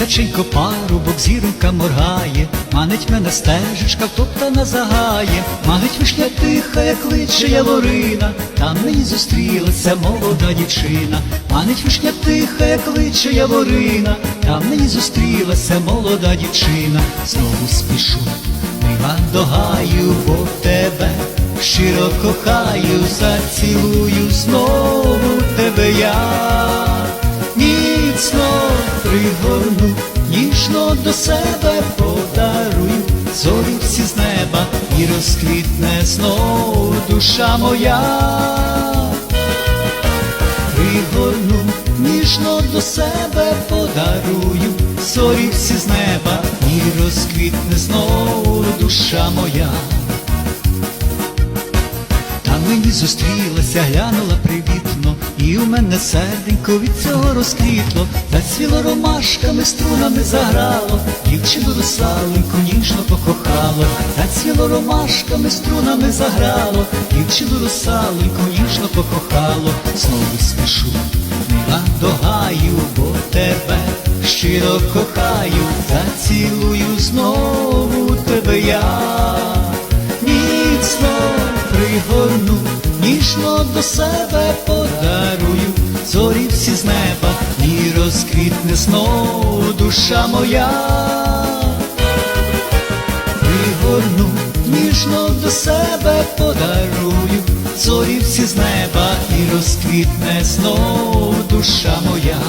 Місяченько парубок, зіронька моргає, манить мене стежечка, втоптана загає, манить вишня тиха, як кличе яворина, там мені зустрілася молода дівчина, манить вишня тиха, як кличе яворина, там мені зустрілася молода дівчина, знову спішу, мила до гаю, бо тебе щиро кохаю, зацілую знову тебе я до себе подарую, зорі всі з неба і розквітне знову душа моя. Пригорну, ніжно до себе подарую, зорі всі з неба і розквітне знову душа моя. Там мені зустрілася, глянула привітно, і у мене серденько від цього розквітло, зацвіло ромашками, струнами заграло, дівчину русаленьку ніжно покохало, зацвіло ромашками, струнами заграло, дівчину русаленьку ніжно покохало, знову спішу, мила до гаю, бо тебе щиро кохаю, зацілую знову тебе я. Міцно пригорну, ніжно до себе подарую, знову душа моя. вигорну ніжно до себе подарую, зорі всі з неба і розквітне знов душа моя.